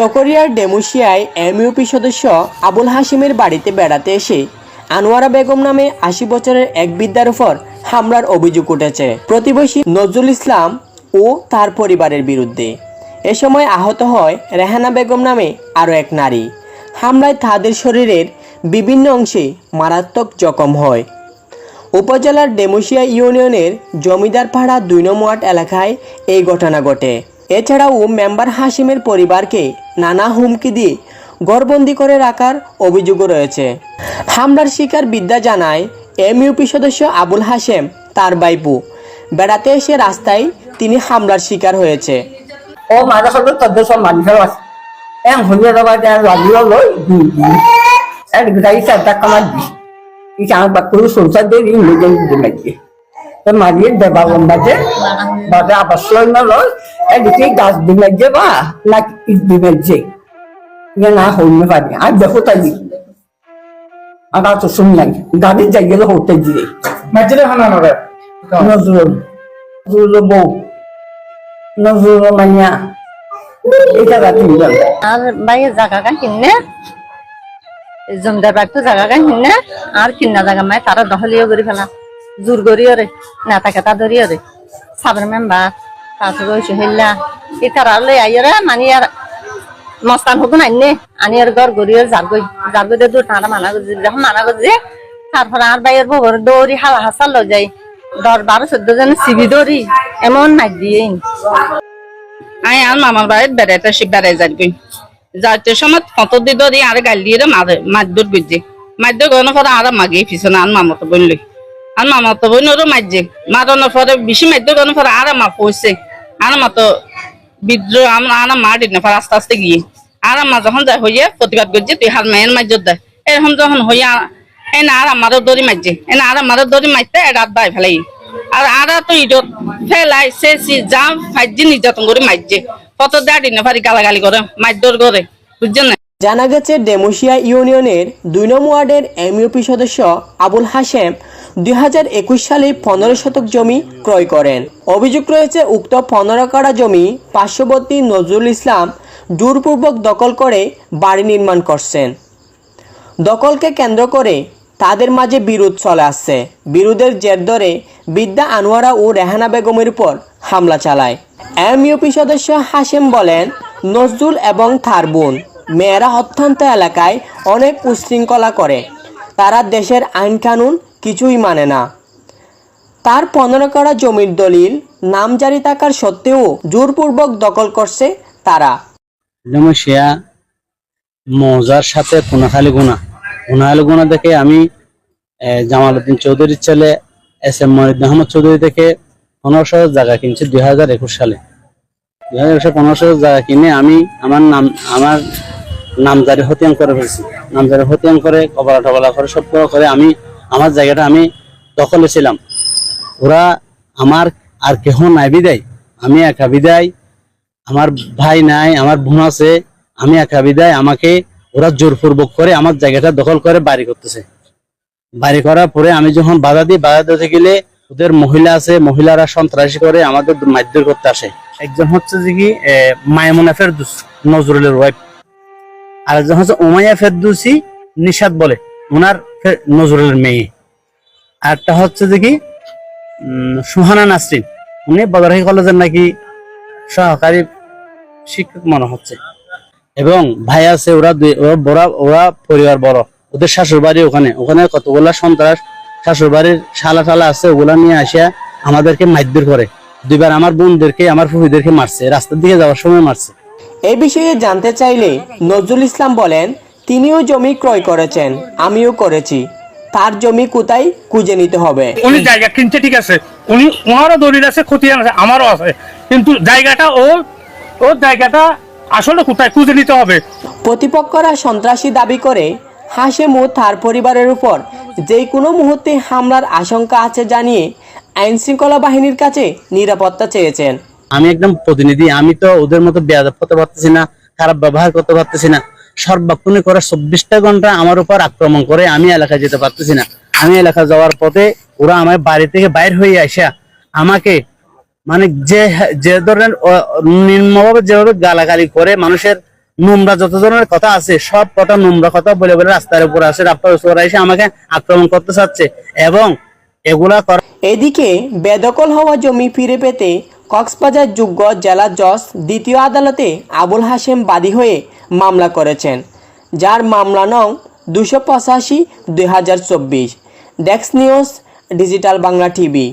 চকরিয়ার ডেমুশিয়ায় এমইউপি সদস্য আবুল হাশিমের বাড়িতে বেড়াতে এসে আনোয়ারা বেগম নামে আশি বছরের এক বিদ্যার উপর হামলার অভিযোগ উঠেছে। প্রতিবেশী নজরুল ইসলাম ও তার পরিবারের বিরুদ্ধে। এ সময় আহত হয় রেহানা বেগম নামে আরও এক নারী। হামলায় তাদের শরীরের বিভিন্ন অংশে মারাত্মক জখম হয়। উপজেলার ডেমুশিয়া ইউনিয়নের জমিদারপাড়া দুই নম্বর এলাকায় এই ঘটনা ঘটে। এছাড়াও মেম্বার হাসিমের পরিবারকে নানা হুমকি দিয়ে গড়বন্দি করে রাখার অভিযোগও রয়েছে হামলার শিকার বিদ্যা জানায় এমইউপি সদস্য আবুল হাসেম তার বাইপু বেড়াতে এসে রাস্তায় তিনি হামলার শিকার হয়েছে ও আছে লাগিয়ে লই বাকুর সংসার তো মারিয়ে দেবা লম্বাতে বাদে আবার লয় এদিকে গাছ দিমাইছে বা না ইট দিমাইছে ইয়ে না হইতে পারি আর দেখো তাই আর তো শুন নাই গাড়ি যাই গেলে হতে দিয়ে মসজিদে খানা নরে নজরুল নজরুল বউ নজরুল মানিয়া এটা রাখি আর বাইরে জায়গা গান কিনে? জমিদার বাড়ি তো জায়গা গান কিনে? আর কিনা জায়গা মায় তারা দখলিও করে ফেলা। জোর করিও রে নেতা কেতা ধরিও রে সাবের মেম্বার তারপরে ওইসব হেল্লা এই তারা লই আইরে মানি আর মস্তান হকুন আইনে আনি আর ঘর গড়িয়ে জারগই জারগই দিয়ে দূর তারা মানা করছি যখন মানা করছি তারপরে আর বাইরের বউর দৌড়ি হালা হাসাল যাই দশ বারো চোদ্দ জন সিবি দৌড়ি এমন মাই দিয়ে আই আর মামার বাড়িতে বেড়াইতে সে বেড়াই যাই গই যাইতে সময় ফটো দি ধরি আর গালি দিয়ে মারে মারদুর গুজে মারদুর গনে পরে আর মাগে পিছনে আর মামাতো বললি আর মামাতো বইনরও মারছে মারানোর পরে বেশি মারদুর গনে পরে আর মা পৌঁছে আর মা তো বিদ্রোহ, আমরা আর মারি না, পরে আস্তে আস্তে গিয়ে। আর মা যখন যায় হইয়া প্রতিবাদ করছে তুই হার মায়ের মাইজত দেয় এরকম যখন হইয়া এই না আর আমারও দড়ি মারছে এই না আর আমারও দড়ি মারতে রাত বাই ফেলাই। আর আরা তো ইডত ফেলাই শেষি যা ফাইজি নির্যাতন করে মারছে কত দাঁড়ি না পারি গালাগালি করে মারধর করে। বুঝছেন না? জানা গেছে ডেমুশিয়া ইউনিয়নের দুই নম্বর ওয়ার্ডের এমইউপি সদস্য আবুল হাশেম দুই হাজার একুশ সালে পনেরো শতক জমি ক্রয় করেন। অভিযোগ রয়েছে, উক্ত পনেরো কাড়া জমি পার্শ্ববর্তী নজরুল ইসলাম জোরপূর্বক দখল করে বাড়ি নির্মাণ করছেন। দখলকে কেন্দ্র করে তাদের মাঝে বিরোধ চলে আসছে। বিরোধের জের ধরে বিদ্যা আনোয়ারা ও রেহানা বেগমের উপর হামলা চালায়। এমইউপি সদস্য হাশেম বলেন, নজরুল এবং তার বোন মেয়েরা অত্যন্ত এলাকায় অনেক উশৃঙ্খলা করে। তারা দেশের আইন কানুন কিছুই মানে না। তার পনেরো করা জমির দলিল নামজারি থাকার সত্ত্বেও জোরপূর্বক দখল করছে তারা। ডেমোশিয়া মৌজার সাথে কোনাখালী গুণা। কোনাখালী গুণা দেখে আমি জামাল উদ্দিন চৌধুরীর ছেলে এস এম মহিউদ্দিন আহমদ চৌধুরী থেকে পনেরোশো জায়গা কিনছি দুই হাজার একুশ সালে। পনেরোশো কিনে আমি আমার নাম, আমার নামজারি হতিয়ান করে ফেলছি। নামজারি হতিয়ান করে কবলা টবলা করে সব করে আমি, আমার জায়গাটা আমি দখলে ছিলাম। ওরা আমার আর কেহ নাই বিদায়। আমি একা বিদায়। আমার ভাই নাই, আমার বোন আছে। আমি একা বিদায়। আমাকে ওরা জোরপূর্বক করে আমার জায়গাটা দখল করে বাড়ি করতেছে। বাড়ি করার পরে আমি যখন বাধা দিই, বাধা দিতে গেলে ওদের মহিলা আছে, মহিলারা সন্ত্রাসী করে আমাদের মারধর করতে আসে। একজন হচ্ছে যে কি মায়মুনা ফেরদুস নজরুলের ওয়াইফ আর একজন হচ্ছে ওমাইয়া ফেরদুসি নিশাদ বলে ওনার নজরুলের মেয়ে। আর একটা হচ্ছে যে কি সুহানা নাসরিন। উনি বদরহাই কলেজের নাকি সহকারী শিক্ষক মনে হচ্ছে। এবং ভাই আছে, ওরা দুই, ওরা বড়, ওরা পরিবার বড়। ওদের শাশুড় বাড়ি ওখানে। ওখানে কতগুলা সন্ত্রাস শাশুড় বাড়ির শালা টালা আছে, ওগুলা নিয়ে আসিয়া আমাদেরকে মারধর করে। দুইবার আমার বোনদেরকে আমার ফুফিদেরকে মারছে রাস্তার দিকে যাওয়ার সময় মারছে। এই বিষয়ে জানতে চাইলে নজরুল ইসলাম বলেন তিনিও জমি ক্রয় করেছেন আমিও করেছি। তার জমি কোথায় খুঁজে নিতে হবে? উনি জায়গা কিনছে ঠিক আছে। উনি ওনারও দলিল আছে খতিয়ান আছে আমারও আছে। কিন্তু জায়গাটা ও ওর জায়গাটা আসলে কোথায় খুঁজে নিতে হবে? প্রতিপক্ষরা সন্ত্রাসী দাবি করে হাসেম ও তার পরিবারের উপর যে কোনো মুহূর্তে হামলার আশঙ্কা আছে জানিয়ে আইন শৃঙ্খলা বাহিনীর কাছে নিরাপত্তা চেয়েছেন। আমি একদম প্রতিনিধি, আমি তো ওদের মতো বেয়াদব করতে পারতেছি না, খারাপ ব্যবহার করতে পারতেছি না। সর্বাক্ষণে করে চব্বিশটা ঘণ্টা আমার উপর আক্রমণ করে আমি এলাকায় যেতে পারতেছি না। আমি এলাকা যাওয়ার পথে ওরা আমার বাড়ি থেকে বাইর হয়ে আসা। আমাকে মানে যে যে ধরনের নিম্নভাবে যেভাবে গালাগালি করে, মানুষের নোংরা যত ধরনের কথা আছে, সব কথা নোংরা কথা বলে বলে রাস্তার উপর আসে, রাস্তার উপর এসে আমাকে আক্রমণ করতে চাচ্ছে। এবং এগুলা করা এদিকে বেদখল হওয়া জমি ফিরে পেতে কক্সবাজার যোগ্য জেলা জজ দ্বিতীয় আদালতে আবুল হাশেম বাদী হয়ে মামলা করেছেন, যার মামলা নং দুশো পঁচাশি দুই হাজার চব্বিশ। ডেক্স নিউজ, ডিজিটাল বাংলা টিভি।